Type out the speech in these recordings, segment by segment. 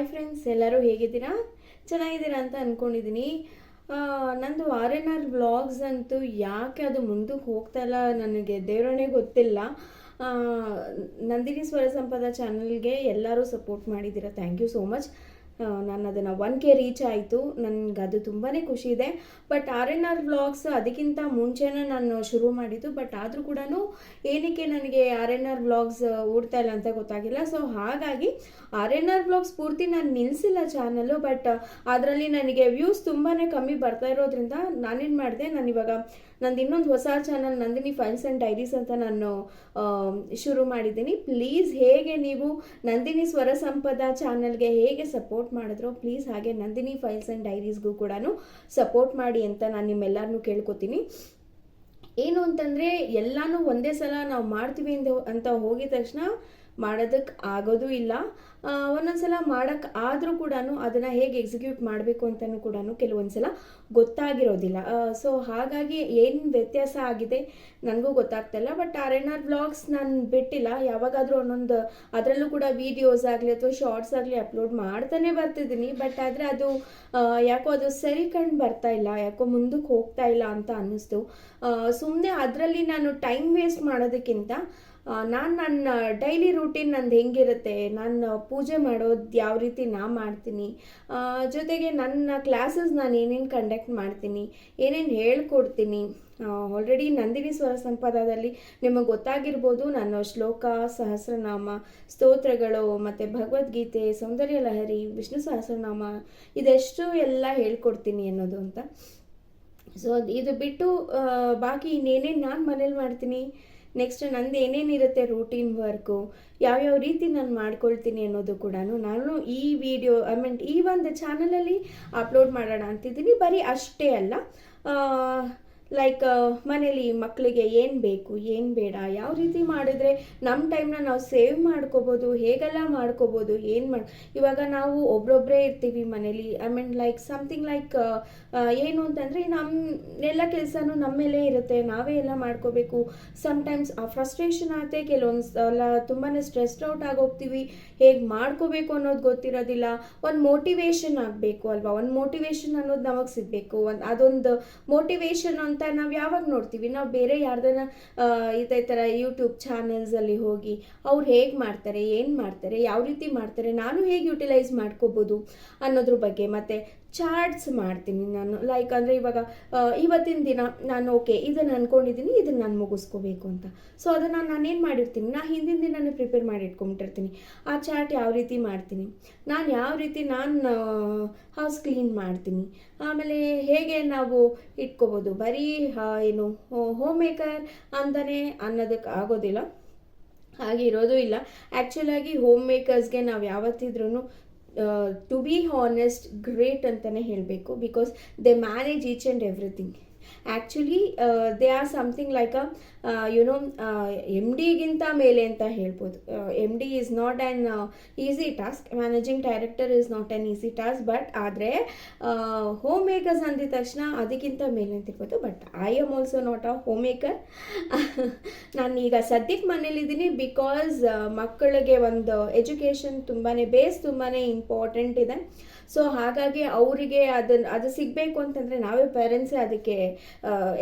Hi friends ಎಲ್ಲರೂ ಹೇಗಿದ್ದೀರಾ? ಚೆನ್ನಾಗಿದ್ದೀರಾ ಅಂತ ಅಂದ್ಕೊಂಡಿದ್ದೀನಿ ನಂದು ಆರ್ ಎನ್ ಆರ್ ವ್ಲಾಗ್ಸ್ ಅಂತೂ ಯಾಕೆ ಅದು ಮುಂದಕ್ಕೆ ಹೋಗ್ತಾ ಇಲ್ಲ ನನಗೆ ದೇವರೇ ಗೊತ್ತಿಲ್ಲ. ನಂದಿನಿ ಸ್ವರ ಸಂಪದ ಚಾನಲ್ಗೆ ಎಲ್ಲರೂ ಸಪೋರ್ಟ್ ಮಾಡಿದ್ದೀರಾ? ಥ್ಯಾಂಕ್ ಯು ಸೋ ಮಚ್ ನಾನು ಅದನ್ನು ಒನ್ ಕೆ ರೀಚ್ ಆಯಿತು. ನನಗೆ ಅದು ತುಂಬಾ ಖುಷಿ ಇದೆ. But R N R vlogs ಅದಕ್ಕಿಂತ ಮುಂಚೆನೇ ನಾನು ಶುರು ಮಾಡಿದ್ದು. ಬಟ್ ಆದರೂ ಕೂಡ ಏನಕ್ಕೆ ನನಗೆ ಆರ್ ಎನ್ ಆರ್ ವ್ಲಾಗ್ಸ್ ಓಡ್ತಾ ಇಲ್ಲ ಅಂತ ಗೊತ್ತಾಗಿಲ್ಲ. ಸೊ ಹಾಗಾಗಿ ಆರ್ ಎನ್ ಆರ್ ವ್ಲಾಗ್ಸ್ ಪೂರ್ತಿ ನಾನು ನಿಲ್ಲಿಸಿಲ್ಲ ಚಾನಲ್ಲು ಬಟ್ ಅದರಲ್ಲಿ ನನಗೆ ವ್ಯೂಸ್ ತುಂಬಾ ಕಮ್ಮಿ ಬರ್ತಾ ಇರೋದ್ರಿಂದ ನಾನೇನು ಮಾಡಿದೆ, ನಾನು ಇವಾಗ ನಂದು ಇನ್ನೊಂದು ಹೊಸ channel Nandini files and diaries ಅಂತ ನಾನು ಶುರು ಮಾಡಿದ್ದೀನಿ. ಪ್ಲೀಸ್ ಹೇಗೆ ನೀವು ನಂದಿನಿ ಸ್ವರ ಸಂಪದ ಚಾನಲ್ಗೆ ಹೇಗೆ ಸಪೋರ್ಟ್ ಮಾಡಿದ್ರು ಪ್ಲೀಸ್ ಹಾಗೆ ನಂದಿನಿ ಫೈಲ್ಸ್ ಆ್ಯಂಡ್ ಡೈರೀಸ್ಗೂ ಕೂಡ ಸಪೋರ್ಟ್ ಮಾಡಿ ಅಂತ ನಾನು ನಿಮ್ಮೆಲ್ಲರನ್ನೂ ಕೇಳ್ಕೊತೀನಿ. ಏನು ಅಂತಂದರೆ, ಎಲ್ಲನೂ ಒಂದೇ ಸಲ ನಾವು ಮಾಡ್ತೀವಿ ಅಂತ ಅಂತ ಹೋಗಿದ ತಕ್ಷಣ ಮಾಡೋದಕ್ಕೆ ಆಗೋದು ಇಲ್ಲ. ಒಂದೊಂದು ಸಲ ಮಾಡೋಕ್ಕೆ ಆದರೂ ಕೂಡ ಅದನ್ನು ಹೇಗೆ ಎಕ್ಸಿಕ್ಯೂಟ್ ಮಾಡಬೇಕು ಅಂತಲೂ ಕೂಡ ಕೆಲವೊಂದು ಸಲ ಗೊತ್ತಾಗಿರೋದಿಲ್ಲ ಸೊ ಹಾಗಾಗಿ ಏನು ವ್ಯತ್ಯಾಸ ಆಗಿದೆ ನನಗೂ ಗೊತ್ತಾಗ್ತಿಲ್ಲ but R N R blogs ನಾನು ಬಿಟ್ಟಿಲ್ಲ. ಯಾವಾಗಾದರೂ ಒಂದೊಂದು ಅದರಲ್ಲೂ ಕೂಡ ವೀಡಿಯೋಸ್ ಆಗಲಿ ಅಥವಾ ಶಾರ್ಟ್ಸ್ ಆಗಲಿ ಅಪ್ಲೋಡ್ ಮಾಡ್ತಾನೆ ಬರ್ತಿದ್ದೀನಿ. ಬಟ್ ಆದರೆ ಅದು ಯಾಕೋ ಅದು ಸರಿ ಕಂಡು ಬರ್ತಾ ಇಲ್ಲ, ಯಾಕೋ ಮುಂದಕ್ಕೆ ಹೋಗ್ತಾ ಇಲ್ಲ ಅಂತ ಅನ್ನಿಸ್ತು. ಸುಮ್ಮನೆ ಅದರಲ್ಲಿ ನಾನು ಟೈಮ್ ವೇಸ್ಟ್ ಮಾಡೋದಕ್ಕಿಂತ ನಾನು ನನ್ನ ಡೈಲಿ ರೂಟೀನ್ ನಂದು ಹೆಂಗಿರುತ್ತೆ? ನಾನು ಪೂಜೆ ಮಾಡೋದು ಯಾವ ರೀತಿ ನಾ ಮಾಡ್ತೀನಿ? ಜೊತೆಗೆ ನನ್ನ ಕ್ಲಾಸಸ್ ನಾನು ಏನೇನು ಕಂಡಕ್ಟ್ ಮಾಡ್ತೀನಿ, ಏನೇನು ಹೇಳ್ಕೊಡ್ತೀನಿ? ಆಲ್ರೆಡಿ ನಂದಿನಿ ಸ್ವರ ಸಂಪದದಲ್ಲಿ ನಿಮಗೆ ಗೊತ್ತಾಗಿರ್ಬೋದು ನಾನು ಶ್ಲೋಕ, ಸಹಸ್ರನಾಮ, ಸ್ತೋತ್ರಗಳು ಮತ್ತು ಭಗವದ್ಗೀತೆ, ಸೌಂದರ್ಯ ಲಹರಿ, ವಿಷ್ಣು ಸಹಸ್ರನಾಮ ಇದೆಷ್ಟು ಎಲ್ಲ ಹೇಳ್ಕೊಡ್ತೀನಿ ಅನ್ನೋದು ಅಂತ. ಸೊ ಇದು ಬಿಟ್ಟು ಬಾಕಿ ಇನ್ನೇನೇನು ನಾನು ಮನೇಲಿ ಮಾಡ್ತೀನಿ? ನೆಕ್ಸ್ಟ್ ನಂದು ಏನೇನಿರುತ್ತೆ ರೂಟೀನ್ ವರ್ಕು ಯಾವ್ಯಾವ ರೀತಿ ನಾನು ಮಾಡ್ಕೊಳ್ತೀನಿ ಅನ್ನೋದು ಕೂಡ ನಾನು ಈ ವಿಡಿಯೋ ಐ ಮೀನ್ ಈ ಒಂದು ಚಾನಲಲ್ಲಿ ಅಪ್ಲೋಡ್ ಮಾಡೋಣ ಅಂತಿದ್ದೀನಿ. ಬರೀ ಅಷ್ಟೇ ಅಲ್ಲ. ಲೈಕ್ ಮನೇಲಿ ಮಕ್ಕಳಿಗೆ ಏನು ಬೇಕು, ಏನು ಬೇಡ, ಯಾವ ರೀತಿ ಮಾಡಿದ್ರೆ ನಮ್ಮ ಟೈಮ್ನ ನಾವು ಸೇವ್ ಮಾಡ್ಕೋಬೋದು, ಹೇಗೆಲ್ಲ ಮಾಡ್ಕೋಬೋದು, ಏನು ಮಾಡಿ, ಇವಾಗ ನಾವು ಒಬ್ರೊಬ್ಬರೇ ಇರ್ತೀವಿ ಮನೇಲಿ. I mean like something like ಏನು ಅಂತಂದರೆ ನಮ್ಮ ಎಲ್ಲ ಕೆಲಸನೂ ನಮ್ಮ ಮೇಲೆ ಇರುತ್ತೆ, ನಾವೇ ಎಲ್ಲ ಮಾಡ್ಕೋಬೇಕು. ಸಮ್ಟೈಮ್ಸ್ ಆ ಫ್ರಸ್ಟ್ರೇಷನ್ ಆಗುತ್ತೆ ಕೆಲವೊಂದು ಸಲ ತುಂಬಾ ಸ್ಟ್ರೆಸ್ಡ್ ಔಟ್ ಆಗೋಗ್ತೀವಿ. ಹೇಗೆ ಮಾಡ್ಕೋಬೇಕು ಅನ್ನೋದು ಗೊತ್ತಿರೋದಿಲ್ಲ. ಒಂದು ಮೋಟಿವೇಶನ್ ಆಗಬೇಕು ಅಲ್ವಾ? ಒಂದು ಮೋಟಿವೇಶನ್ ಅನ್ನೋದು ನಮಗೆ ಸಿಗಬೇಕು. ಒಂದು, ಅದೊಂದು ಮೋಟಿವೇಶನ್ ಅಂತ ನಾವು ಯಾವಾಗ ನೋಡ್ತೀವಿ. ನಾವು ಬೇರೆ ಯಾರ್ದನ ಇದೇ ಥರ ಯೂಟ್ಯೂಬ್ ಚಾನಲ್ಸಲ್ಲಿ ಹೋಗಿ ಅವ್ರು ಹೇಗೆ ಮಾಡ್ತಾರೆ, ಏನು ಮಾಡ್ತಾರೆ, ಯಾವ ರೀತಿ ಮಾಡ್ತಾರೆ, ನಾನು ಹೇಗೆ ಯುಟಿಲೈಸ್ ಮಾಡ್ಕೋಬೋದು ಅನ್ನೋದ್ರ ಬಗ್ಗೆ ಮತ್ತು ಚಾರ್ಟ್ಸ್ ಮಾಡ್ತೀನಿ ನಾನು. ಲೈಕ್ ಅಂದರೆ ಇವಾಗ ಇವತ್ತಿನ ದಿನ ನಾನು ಓಕೆ ಇದನ್ನು ಅಂದ್ಕೊಂಡಿದ್ದೀನಿ ಇದನ್ನು ನಾನು ಮುಗಿಸ್ಕೋಬೇಕು ಅಂತ. ಸೊ ಅದನ್ನು ನಾನೇನು ಮಾಡಿರ್ತೀನಿ, ನಾ ಹಿಂದಿನ ದಿನನೇ ಪ್ರಿಪೇರ್ ಮಾಡಿ ಇಟ್ಕೊಂಬಿಟ್ಟಿರ್ತೀನಿ. ಆ ಚಾರ್ಟ್ ಯಾವ ರೀತಿ ಮಾಡ್ತೀನಿ, ನಾನು ಯಾವ ರೀತಿ ನಾನು ಹೌಸ್ ಕ್ಲೀನ್ ಮಾಡ್ತೀನಿ ಆಮೇಲೆ ಹೇಗೆ ನಾವು ಇಟ್ಕೋಬೋದು? ಬರೀ ಏನು ಹೋಮ್ ಮೇಕರ್ ಅಂತಲೇ ಅನ್ನೋದಕ್ಕೆ ಆಗೋದಿಲ್ಲ. ಹಾಗೆ ಇರೋದು ಇಲ್ಲ. ಆ್ಯಕ್ಚುಲಾಗಿ ಹೋಮ್ ಮೇಕರ್ಸ್ಗೆ ನಾವು ಯಾವತ್ತಿದ್ರೂ ಟು ಬಿ ಹಾನೆಸ್ಟ್ ಗ್ರೇಟ್ ಅಂತಲೇ ಹೇಳಬೇಕು. Because they manage each and everything actually they are something like uh you know M ಡಿಗಿಂತ ಮೇಲೆ ಅಂತ ಹೇಳ್ಬೋದು. M D is not an easy task managing director is not an easy task but ಆದರೆ home makers ಅಂದಿದ ತಕ್ಷಣ ಅದಕ್ಕಿಂತ ಮೇಲೆ ಅಂತಿರ್ಬೋದು but I am also not a home maker ನಾನು ಈಗ ಸದ್ಯಕ್ಕೆ ಮನೇಲಿದ್ದೀನಿ ಬಿಕಾಸ್ ಮಕ್ಕಳಿಗೆ ಒಂದು ಎಜುಕೇಷನ್ ತುಂಬಾ ಬೇಸ್ ತುಂಬಾ ಇಂಪಾರ್ಟೆಂಟ್ ಇದೆ. ಸೊ ಹಾಗಾಗಿ ಅವರಿಗೆ ಅದನ್ನು ಅದು ಸಿಗಬೇಕು ಅಂತಂದರೆ ನಾವೇ ಪೇರೆಂಟ್ಸೇ ಅದಕ್ಕೆ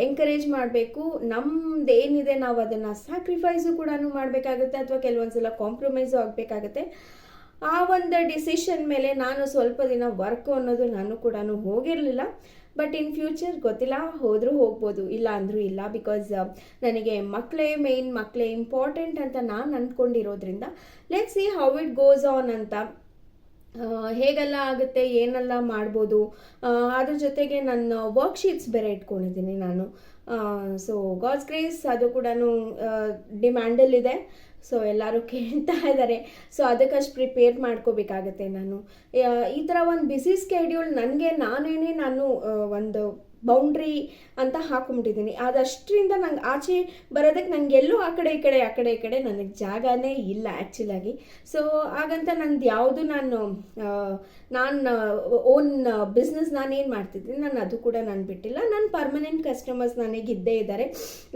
ಎಂಕರೇಜ್ ಮಾಡಬೇಕು. ನಮ್ದು ಏನಿದೆ ನಾವು ಅದನ್ನು ಸ್ಯಾಕ್ರಿಫೈಸು ಕೂಡ ಮಾಡಬೇಕಾಗುತ್ತೆ ಅಥವಾ ಕೆಲವೊಂದು ಸಲ ಕಾಂಪ್ರಮೈಸು ಆಗಬೇಕಾಗುತ್ತೆ. ಆ ಒಂದು ಡಿಸಿಷನ್ ಮೇಲೆ ನಾನು ಸ್ವಲ್ಪ ದಿನ ವರ್ಕು ಅನ್ನೋದು ನಾನು ಕೂಡ ಹೋಗಿರಲಿಲ್ಲ. ಬಟ್ ಇನ್ ಫ್ಯೂಚರ್ ಗೊತ್ತಿಲ್ಲ, ಹೋದರೂ ಹೋಗ್ಬೋದು, ಇಲ್ಲ ಅಂದರೂ ಇಲ್ಲ ಬಿಕಾಸ್ ನನಗೆ ಮಕ್ಕಳೇ ಮೇಯ್ನ್ ಮಕ್ಕಳೇ ಇಂಪಾರ್ಟೆಂಟ್ ಅಂತ ನಾನು ಅಂದ್ಕೊಂಡಿರೋದ್ರಿಂದ let see how it goes on ಅಂತ. ಹೇಗೆಲ್ಲ ಆಗುತ್ತೆ, ಏನೆಲ್ಲ ಮಾಡ್ಬೋದು ಅದ್ರ ಜೊತೆಗೆ ನನ್ನ ವರ್ಕ್ಶೀಟ್ಸ್ ಬೇರೆ ಇಟ್ಕೊಂಡಿದ್ದೀನಿ ನಾನು. ಸೊ ಗಾಡ್ಸ್ ಗ್ರೇಸ್ ಅದು ಕೂಡ ಡಿಮ್ಯಾಂಡಲ್ಲಿದೆ ಸೊ ಎಲ್ಲರೂ ಕೇಳ್ತಾ ಇದ್ದಾರೆ. ಸೊ ಅದಕ್ಕಷ್ಟು ಪ್ರಿಪೇರ್ ಮಾಡ್ಕೋಬೇಕಾಗತ್ತೆ ನಾನು. ಈ ಥರ ಒಂದು ಬಿಸಿ ಸ್ಕೆಡ್ಯೂಲ್ ನನಗೆ ನಾನೇನೇ ನಾನು ಒಂದು ಬೌಂಡ್ರಿ ಅಂತ ಹಾಕೊಂಬಿಟ್ಟಿದ್ದೀನಿ ಅದಷ್ಟರಿಂದ ನಂಗೆ ಆಚೆ ಬರೋದಕ್ಕೆ ನನಗೆ ಎಲ್ಲೂ ಆ ಕಡೆ, ಈ ಕಡೆ, ಆ ಕಡೆ, ಈ ಕಡೆ ನನಗೆ ಜಾಗನೇ ಇಲ್ಲ ಆ್ಯಕ್ಚುಲಾಗಿ ಸೊ ಹಾಗಂತ ನಂದು ಯಾವುದು ನಾನು ನಾನು ಓನ್ ಬಿಸ್ನೆಸ್ ನಾನು ಏನು ಮಾಡ್ತಿದ್ದೀನಿ, ನಾನು ಅದು ಕೂಡ ನಾನು ಬಿಟ್ಟಿಲ್ಲ. ನನ್ನ ಪರ್ಮನೆಂಟ್ ಕಸ್ಟಮರ್ಸ್ ನನಗೆ ಇದ್ದೇ ಇದ್ದಾರೆ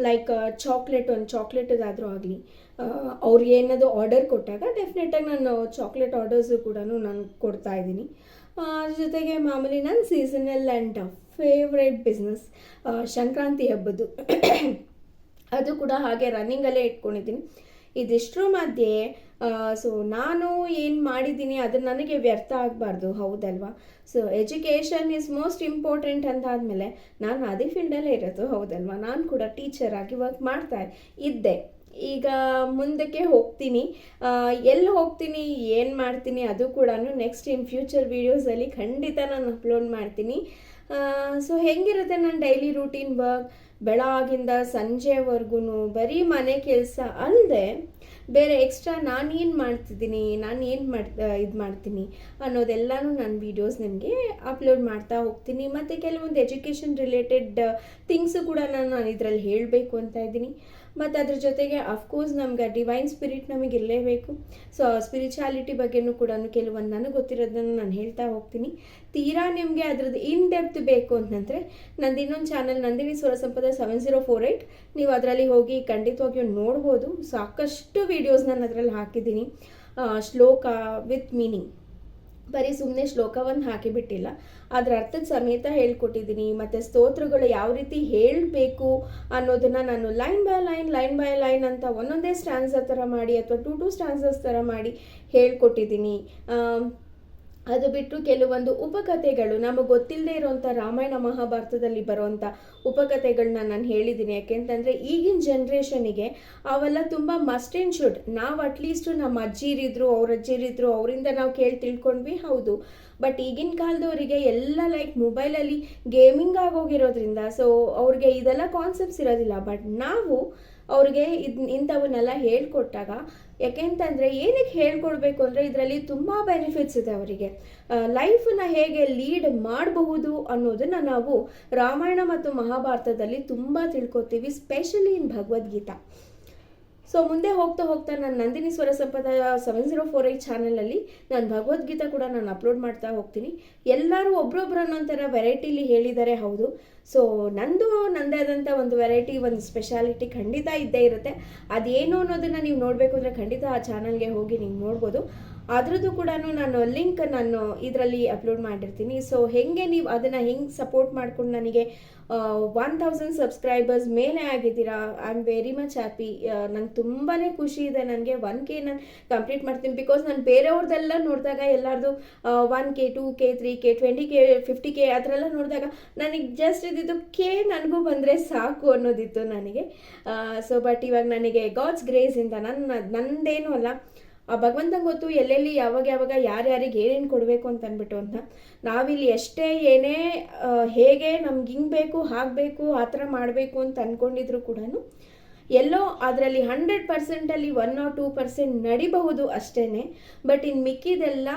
ಲೈಕ್ ಚಾಕ್ಲೇಟ್ ಒಂದು ಚಾಕ್ಲೇಟದಾದರೂ ಆಗಲಿ ಅವ್ರು ಏನಾದರೂ ಆರ್ಡರ್ ಕೊಟ್ಟಾಗ ಡೆಫಿನೆಟಾಗಿ ನಾನು ಚಾಕ್ಲೇಟ್ ಆರ್ಡರ್ಸು ಕೂಡ ನಾನು ಕೊಡ್ತಾ ಇದ್ದೀನಿ. ಅದ್ರ ಜೊತೆಗೆ ಮಾಮೂಲಿ ನಾನು seasonal and favourite business Sankranti ಹಬ್ಬದ್ದು. ಅದು ಕೂಡ ಹಾಗೆ ರನ್ನಿಂಗಲ್ಲೇ ಇಟ್ಕೊಂಡಿದ್ದೀನಿ. ಇದಿಷ್ಟರ ಮಧ್ಯೆ ಸೊ ನಾನು ಏನು ಮಾಡಿದ್ದೀನಿ ಅದು ನನಗೆ ವ್ಯರ್ಥ ಆಗಬಾರ್ದು, ಹೌದಲ್ವಾ? So education is most important ಅಂತ ಆದಮೇಲೆ ನಾನು ಅದೇ ಫೀಲ್ಡಲ್ಲೇ ಇರೋದು, ಹೌದಲ್ವಾ? ನಾನು ಕೂಡ ಟೀಚರ್ ಆಗಿ ವರ್ಕ್ ಮಾಡ್ತಾ ಇದ್ದೆ. ಈಗ ಮುಂದಕ್ಕೆ ಹೋಗ್ತೀನಿ. ಎಲ್ಲಿ ಹೋಗ್ತೀನಿ, ಏನು ಮಾಡ್ತೀನಿ ಅದು ಕೂಡ ನೆಕ್ಸ್ಟ್ ಇನ್ ಫ್ಯೂಚರ್ ವೀಡಿಯೋಸಲ್ಲಿ ಖಂಡಿತ ನಾನು ಅಪ್ಲೋಡ್ ಮಾಡ್ತೀನಿ. ಸೊ ಹೆಂಗಿರುತ್ತೆ ನನ್ನ ಡೈಲಿ ರೂಟೀನ್ ವರ್ಕ್ ಬೆಳಗಿಂದ ಸಂಜೆವರೆಗೂ ಬರೀ ಮನೆ ಕೆಲಸ ಅಲ್ಲದೆ ಬೇರೆ ಎಕ್ಸ್ಟ್ರಾ ನಾನು ಏನು ಮಾಡ್ತಿದ್ದೀನಿ, ನಾನು ಏನು ಮಾಡ್ತಾ ಇದು ಮಾಡ್ತೀನಿ ಅನ್ನೋದೆಲ್ಲನೂ ನಾನು ವೀಡಿಯೋಸ್ ನಿಮಗೆ ಅಪ್ಲೋಡ್ ಮಾಡ್ತಾ ಹೋಗ್ತೀನಿ. ಮತ್ತು ಕೆಲವೊಂದು ಎಜುಕೇಷನ್ ರಿಲೇಟೆಡ್ ಥಿಂಗ್ಸು ಕೂಡ ನಾನು ನಾನು ಇದರಲ್ಲಿ ಹೇಳಬೇಕು ಅಂತ ಇದ್ದೀನಿ. ಮತ್ತು ಅದ್ರ ಜೊತೆಗೆ ಅಫ್ಕೋರ್ಸ್ ನಮ್ಗೆ ಡಿವೈನ್ ಸ್ಪಿರಿಟ್ ನಮಗೆ ಇರಲೇಬೇಕು. ಸೊ ಸ್ಪಿರಿಚುಯಾಲಿಟಿ ಬಗ್ಗೆನೂ ಕೂಡ ಕೆಲವೊಂದು ನನಗೆ ಗೊತ್ತಿರೋದನ್ನು ನಾನು ಹೇಳ್ತಾ ಹೋಗ್ತೀನಿ. ತೀರಾ ನಿಮಗೆ ಅದ್ರದ್ದು ಇನ್ ಡೆಪ್ತ್ ಬೇಕು ಅಂತಂದರೆ ನಂದು ಇನ್ನೊಂದು channel Nandini Sampada seven zero four eight ನೀವು ಅದರಲ್ಲಿ ಹೋಗಿ ಖಂಡಿತವಾಗಿಯೂ ನೋಡ್ಬೋದು. ಸಾಕಷ್ಟು ವೀಡಿಯೋಸ್ ನಾನು ಅದರಲ್ಲಿ ಹಾಕಿದ್ದೀನಿ. ಶ್ಲೋಕ ವಿತ್ ಮೀನಿಂಗ್ ಬರೀ ಸುಮ್ಮನೆ ಶ್ಲೋಕವನ್ನು ಹಾಕಿಬಿಟ್ಟಿಲ್ಲ ಅದರ ಅರ್ಥದ ಸಮೇತ ಹೇಳ್ಕೊಟ್ಟಿದ್ದೀನಿ ಮತ್ತು ಸ್ತೋತ್ರಗಳು ಯಾವ ರೀತಿ ಹೇಳಬೇಕು ಅನ್ನೋದನ್ನು ನಾನು line by line line by line ಅಂತ ಒಂದೊಂದೇ ಸ್ಟ್ಯಾನ್ಸರ್ ಥರ ಮಾಡಿ ಅಥವಾ ಟೂ ಟೂ ಸ್ಟ್ಯಾನ್ಸಸ್ ಥರ ಮಾಡಿ ಹೇಳ್ಕೊಟ್ಟಿದ್ದೀನಿ ಅದು ಬಿಟ್ಟು ಕೆಲವೊಂದು ಉಪಕಥೆಗಳು, ನಮಗೆ ಗೊತ್ತಿಲ್ಲದೆ ಇರೋವಂಥ ರಾಮಾಯಣ ಮಹಾಭಾರತದಲ್ಲಿ ಬರುವಂಥ ಉಪಕಥೆಗಳನ್ನ ನಾನು ಹೇಳಿದ್ದೀನಿ ಯಾಕೆಂತಂದರೆ ಈಗಿನ ಜನ್ರೇಷನಿಗೆ ಅವೆಲ್ಲ ತುಂಬ ಮಸ್ಟ್ ಆ್ಯಂಡ್ ಶುಡ್ ನಾವು ಅಟ್ಲೀಸ್ಟು ನಮ್ಮ ಅಜ್ಜಿರಿದ್ರು ಅವ್ರ ಅಜ್ಜಿರಿದ್ರು ಅವರಿಂದ ನಾವು ಕೇಳಿ ತಿಳ್ಕೊಂಡ್ವಿ, ಹೌದು. ಬಟ್ ಈಗಿನ ಕಾಲದವರಿಗೆ ಎಲ್ಲ ಲೈಕ್ ಮೊಬೈಲಲ್ಲಿ ಗೇಮಿಂಗ್ ಆಗೋಗಿರೋದ್ರಿಂದ ಸೊ ಅವ್ರಿಗೆ ಇದೆಲ್ಲ ಕಾನ್ಸೆಪ್ಟ್ಸ್ ಇರೋದಿಲ್ಲ. ಬಟ್ ನಾವು ಅವ್ರಿಗೆ ಇದು ಇಂಥವನ್ನೆಲ್ಲ ಹೇಳ್ಕೊಟ್ಟಾಗ ಯಾಕೆಂತಂದರೆ ಏನಕ್ಕೆ ಹೇಳ್ಕೊಡ್ಬೇಕು ಅಂದರೆ ಇದರಲ್ಲಿ ತುಂಬ ಬೆನಿಫಿಟ್ಸ್ ಇದೆ ಅವರಿಗೆ. ಲೈಫನ್ನ ಹೇಗೆ ಲೀಡ್ ಮಾಡಬಹುದು ಅನ್ನೋದನ್ನು ನಾವು ರಾಮಾಯಣ ಮತ್ತು ಮಹಾಭಾರತದಲ್ಲಿ ತುಂಬ ತಿಳ್ಕೊತೀವಿ ಸ್ಪೆಷಲಿ ಇನ್ ಭಗವದ್ಗೀತಾ. ಸೊ ಮುಂದೆ ಹೋಗ್ತಾ ಹೋಗ್ತಾ ನಾನು Nandini Swara Sampada seven zero four eight ಚಾನಲಲ್ಲಿ ನಾನು ಭಗವದ್ಗೀತೆ ಕೂಡ ನಾನು ಅಪ್ಲೋಡ್ ಮಾಡ್ತಾ ಹೋಗ್ತೀನಿ. ಎಲ್ಲರೂ ಒಬ್ರೊಬ್ರು ಅನ್ನೋಂಥರ ವೆರೈಟಿಲಿ ಹೇಳಿದ್ದಾರೆ ಹೌದು. ಸೊ ನಂದು ನಂದೇ ಆದಂಥ ಒಂದು ವೆರೈಟಿ ಒಂದು ಸ್ಪೆಷಾಲಿಟಿ ಖಂಡಿತ ಇದ್ದೇ ಇರುತ್ತೆ. ಅದೇನು ಅನ್ನೋದನ್ನು ನೀವು ನೋಡಬೇಕು ಅಂದರೆ ಖಂಡಿತ ಆ ಚಾನಲ್ಗೆ ಹೋಗಿ ನೀವು ನೋಡ್ಬೋದು. ಅದರದ್ದು ಕೂಡ ನಾನು ಲಿಂಕ್ ನಾನು ಇದರಲ್ಲಿ ಅಪ್ಲೋಡ್ ಮಾಡಿರ್ತೀನಿ. ಸೊ ಹೆಂಗೆ ನೀವು ಅದನ್ನು ಹೆಂಗೆ ಸಪೋರ್ಟ್ ಮಾಡ್ಕೊಂಡು ನನಗೆ ಒನ್ ತೌಸಂಡ್ ಸಬ್ಸ್ಕ್ರೈಬರ್ಸ್ ಮೇಲೆ ಆಗಿದ್ದೀರಾ? I am very much happy ನಂಗೆ ತುಂಬಾ ಖುಷಿ ಇದೆ. ನನಗೆ ಒನ್ ಕೆ ನಾನು ಕಂಪ್ಲೀಟ್ ಮಾಡ್ತೀನಿ. ಬಿಕಾಸ್ ನಾನು ಬೇರೆಯವ್ರದ್ದೆಲ್ಲ ನೋಡಿದಾಗ ಎಲ್ಲರದು one K two K three K twenty K fifty K ಆ ಥರ ಎಲ್ಲ ನೋಡಿದಾಗ ನನಗೆ ಜಸ್ಟ್ ಇದ್ದಿದ್ದು ಕೆ ನನಗೂ ಬಂದರೆ ಸಾಕು ಅನ್ನೋದಿತ್ತು ನನಗೆ. ಸೊ ಬಟ್ ಇವಾಗ ನನಗೆ ಗಾಡ್ಸ್ ಗ್ರೇಸಿಂದ ನನ್ನ ನಂದೇನು ಅಲ್ಲ. ಆ ಭಗವಂತಂಗೆ ಗೊತ್ತು ಎಲ್ಲೆಲ್ಲಿ ಯಾವಾಗ ಯಾವಾಗ ಯಾರ್ಯಾರಿಗೆ ಏನೇನು ಕೊಡಬೇಕು ಅಂತ ಅಂದ್ಬಿಟ್ಟು ಅಂತ. ನಾವಿಲ್ಲಿ ಎಷ್ಟೇ ಏನೇ ಹೇಗೆ ನಮ್ಗೆ ಹಿಂಗೆ ಬೇಕು ಹಾಕಬೇಕು ಆ ಥರ ಮಾಡಬೇಕು ಅಂತ ಅಂದ್ಕೊಂಡಿದ್ರು ಕೂಡ ಎಲ್ಲೋ ಅದರಲ್ಲಿ ಹಂಡ್ರೆಡ್ ಪರ್ಸೆಂಟಲ್ಲಿ ಒನ್ ಆರ್ ಟೂ ಪರ್ಸೆಂಟ್ ನಡಿಬಹುದು ಅಷ್ಟೇ ಬಟ್ ಇನ್ನು ಮಿಕ್ಕಿದೆಲ್ಲ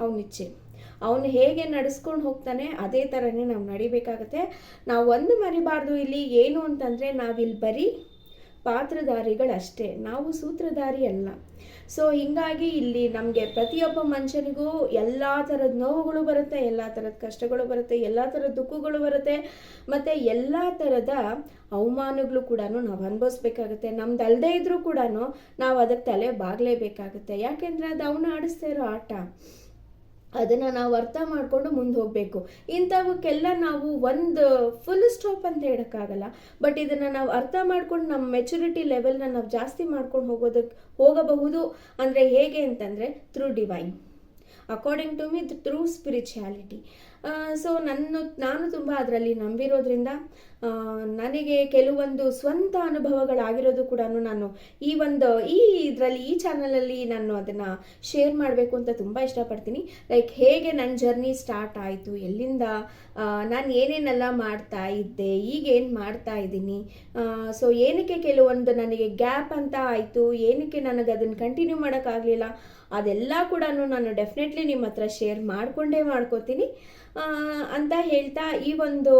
ಅವನಿಚ್ಛೆ ಅವನು ಹೇಗೆ ನಡೆಸ್ಕೊಂಡು ಹೋಗ್ತಾನೆ ಅದೇ ಥರನೇ ನಾವು ನಡಿಬೇಕಾಗತ್ತೆ. ನಾವು ಒಂದು ಮರಿಬಾರ್ದು ಇಲ್ಲಿ ಏನು ಅಂತಂದರೆ ನಾವಿಲ್ಲಿ ಬರೀ ಪಾತ್ರಧಾರಿಗಳಷ್ಟೇ. ನಾವು ಸೂತ್ರಧಾರಿ ಅಲ್ಲ. ಸೊ ಹೀಗಾಗಿ ಇಲ್ಲಿ ನಮಗೆ ಪ್ರತಿಯೊಬ್ಬ ಮನುಷ್ಯನಿಗೂ ಎಲ್ಲ ಥರದ ನೋವುಗಳು ಬರುತ್ತೆ, ಎಲ್ಲ ಥರದ ಕಷ್ಟಗಳು ಬರುತ್ತೆ, ಎಲ್ಲ ಥರದ ದುಃಖಗಳು ಬರುತ್ತೆ. ಮತ್ತು ಎಲ್ಲ ಥರದ ಅವಮಾನಗಳು ಕೂಡ ನಾವು ಅನುಭವಿಸ್ಬೇಕಾಗುತ್ತೆ. ನಮ್ದು ಅಲ್ಲದೆ ಇದ್ರೂ ಕೂಡ ನಾವು ಅದಕ್ಕೆ ತಲೆ ಬಾಗಲೇಬೇಕಾಗುತ್ತೆ. ಯಾಕೆಂದರೆ ಅದು ಅವನು ಆಡಿಸ್ತಾ ಇರೋ ಆಟ. ಅದನ್ನು ನಾವು ಅರ್ಥ ಮಾಡಿಕೊಂಡು ಮುಂದೆ ಹೋಗಬೇಕು. ಇಂಥವಕ್ಕೆಲ್ಲ ನಾವು ಒಂದು ಫುಲ್ ಸ್ಟಾಪ್ ಅಂತ ಹೇಳೋಕ್ಕಾಗಲ್ಲ. ಬಟ್ ಇದನ್ನು ನಾವು ಅರ್ಥ ಮಾಡ್ಕೊಂಡು ನಮ್ಮ ಮೆಚುರಿಟಿ ಲೆವೆಲ್ನ ನಾವು ಜಾಸ್ತಿ ಮಾಡ್ಕೊಂಡು ಹೋಗೋದಕ್ಕೆ ಹೋಗಬಹುದು ಅಂದರೆ ಹೇಗೆ ಅಂತಂದರೆ through divine according to me through spirituality so ನನ್ನ, ನಾನು ತುಂಬ ಅದರಲ್ಲಿ ನಂಬಿರೋದ್ರಿಂದ ನನಗೆ ಕೆಲವೊಂದು ಸ್ವಂತ ಅನುಭವಗಳಾಗಿರೋದು ಕೂಡ ನಾನು ಈ ಒಂದು, ಈ ಇದರಲ್ಲಿ, ಈ ಚಾನಲಲ್ಲಿ ನಾನು ಅದನ್ನು ಶೇರ್ ಮಾಡಬೇಕು ಅಂತ ತುಂಬ ಇಷ್ಟಪಡ್ತೀನಿ. ಲೈಕ್ ಹೇಗೆ ನನ್ನ ಜರ್ನಿ ಸ್ಟಾರ್ಟ್ ಆಯಿತು, ಎಲ್ಲಿಂದ ನಾನು ಏನೇನೆಲ್ಲ ಮಾಡ್ತಾ ಇದ್ದೆ ಈಗ ಏನು ಮಾಡ್ತಾ ಇದ್ದೀನಿ ಸೊ ಏನಕ್ಕೆ ಕೆಲವೊಂದು ನನಗೆ ಗ್ಯಾಪ್ ಅಂತ ಆಯಿತು, ಏನಕ್ಕೆ ನನಗೆ ಅದನ್ನು ಕಂಟಿನ್ಯೂ ಮಾಡೋಕ್ಕಾಗಲಿಲ್ಲ ಅದೆಲ್ಲ ಕೂಡ ನಾನು ಡೆಫಿನೆಟ್ಲಿ ನಿಮ್ಮ ಹತ್ರ ಶೇರ್ ಮಾಡಿಕೊಂಡೇ ಮಾಡ್ಕೋತೀನಿ. ಅಂತ ಹೇಳ್ತಾ ಈ ಒಂದು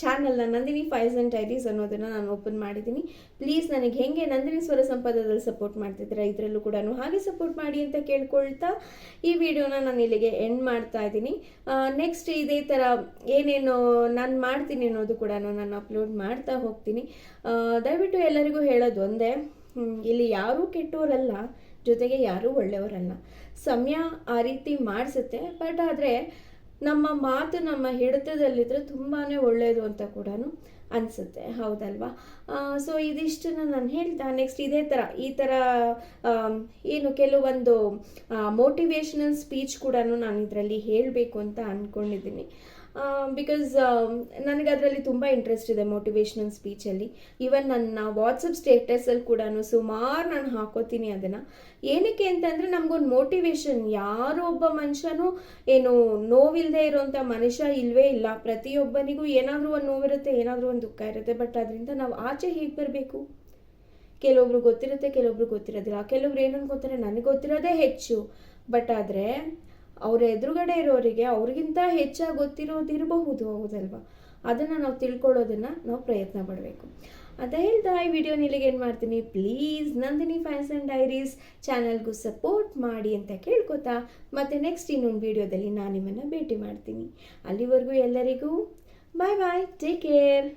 ಚಾನಲ್ನ ನಂದಿನಿ ಫೈವ್ಸ್ ಆ್ಯಂಡ್ ಡೈರೀಸ್ ಅನ್ನೋದನ್ನು ನಾನು ಓಪನ್ ಮಾಡಿದ್ದೀನಿ. ಪ್ಲೀಸ್ ನನಗೆ ಹೆಂಗೆ ನಂದಿನಿ ಸ್ವರ ಸಂಪದದಲ್ಲಿ ಸಪೋರ್ಟ್ ಮಾಡ್ತಿದ್ದೀರಾ ಇದರಲ್ಲೂ ಕೂಡ ಹಾಗೆ ಸಪೋರ್ಟ್ ಮಾಡಿ ಅಂತ ಕೇಳ್ಕೊಳ್ತಾ ಈ ವಿಡಿಯೋನ ನಾನು ಇಲ್ಲಿಗೆ ಎಂಡ್ ಮಾಡ್ತಾ ಇದ್ದೀನಿ. ನೆಕ್ಸ್ಟ್ ಇದೇ ಥರ ಏನೇನು ನಾನು ಮಾಡ್ತೀನಿ ಅನ್ನೋದು ಕೂಡ ನಾನು ಅಪ್ಲೋಡ್ ಮಾಡ್ತಾ ಹೋಗ್ತೀನಿ. ದಯವಿಟ್ಟು ಎಲ್ಲರಿಗೂ ಹೇಳೋದು ಒಂದೇ ಇಲ್ಲಿ ಯಾರೂ ಕೆಟ್ಟವರಲ್ಲ ಜೊತೆಗೆ ಯಾರೂ ಒಳ್ಳೆಯವರಲ್ಲ. ಸಮಯ ಆ ರೀತಿ ಮಾಡಿಸುತ್ತೆ ಬಟ್ ಆದರೆ ನಮ್ಮ ಮಾತು ನಮ್ಮ ಹಿಡಿತದಲ್ಲಿದ್ದರೆ ತುಂಬಾ ಒಳ್ಳೆಯದು ಅಂತ ಕೂಡ ಅನಿಸುತ್ತೆ, ಹೌದಲ್ವಾ? ಸೊ ಇದಿಷ್ಟನ್ನು ನಾನು ಹೇಳ್ತಾ ನೆಕ್ಸ್ಟ್ ಇದೇ ಥರ ಈ ಥರ ಏನು ಕೆಲವೊಂದು ಮೋಟಿವೇಶ್ನಲ್ ಸ್ಪೀಚ್ ಕೂಡ ನಾನು ಇದರಲ್ಲಿ ಹೇಳಬೇಕು ಅಂತ ಅಂದ್ಕೊಂಡಿದ್ದೀನಿ ಬಿಕಾಸ್ ನನಗೆ ಅದರಲ್ಲಿ ತುಂಬ ಇಂಟ್ರೆಸ್ಟ್ ಇದೆ ಮೋಟಿವೇಶ್ನಲ್ ಸ್ಪೀಚಲ್ಲಿ ಈವನ್ ನನ್ನ ವಾಟ್ಸಪ್ ಸ್ಟೇಟಸಲ್ಲಿ ಕೂಡ ಸುಮಾರು ನಾನು ಹಾಕೋತೀನಿ ಅದನ್ನು. ಏನಕ್ಕೆ ಅಂತಂದರೆ ನಮಗೊಂದು ಮೋಟಿವೇಶನ್ ಯಾರೋ ಒಬ್ಬ ಮನುಷ್ಯನೂ ಏನು ನೋವಿಲ್ಲದೆ ಇರೋವಂಥ ಮನುಷ್ಯ ಇಲ್ಲವೇ ಇಲ್ಲ. ಪ್ರತಿಯೊಬ್ಬನಿಗೂ ಏನಾದರೂ ಒಂದು ನೋವಿರುತ್ತೆ, ಏನಾದರೂ ಒಂದು ದುಃಖ ಇರುತ್ತೆ. ಬಟ್ ಅದರಿಂದ ನಾವು ಆಚೆ ಹೇಗೆ ಬರಬೇಕು? ಕೆಲವೊಬ್ರು ಗೊತ್ತಿರುತ್ತೆ, ಕೆಲವೊಬ್ರು ಗೊತ್ತಿರೋದಿಲ್ಲ. ಕೆಲವ್ರು ಏನು ಅನ್ಕೋತಾರೆ ನನಗೆ ಗೊತ್ತಿರೋದೇ ಹೆಚ್ಚು. ಬಟ್ ಆದರೆ ಅವ್ರ ಎದುರುಗಡೆ ಇರೋರಿಗೆ ಅವ್ರಿಗಿಂತ ಹೆಚ್ಚಾಗಿ ಗೊತ್ತಿರೋದಿರಬಹುದು ಹೌದಲ್ವಾ? ಅದನ್ನು ನಾವು ತಿಳ್ಕೊಳ್ಳೋದನ್ನು ನಾವು ಪ್ರಯತ್ನ ಪಡಬೇಕು. ಅಂತ ಹೇಳ್ತಾ ಈ ವಿಡಿಯೋ ಇಲ್ಲಿಗೆ ಏನು ಮಾಡ್ತೀನಿ? Please Nandini fans and diaries ಚಾನಲ್ಗೂ support ಮಾಡಿ ಅಂತ ಕೇಳ್ಕೊತಾ, ಮತ್ತು ನೆಕ್ಸ್ಟ್ ಇನ್ನೊಂದು ವಿಡಿಯೋದಲ್ಲಿ ನಾನು ನಿಮ್ಮನ್ನು ಭೇಟಿ ಮಾಡ್ತೀನಿ. ಅಲ್ಲಿವರೆಗೂ ಎಲ್ಲರಿಗೂ ಬಾಯ್ ಬಾಯ್ ಟೇಕ್ ಕೇರ್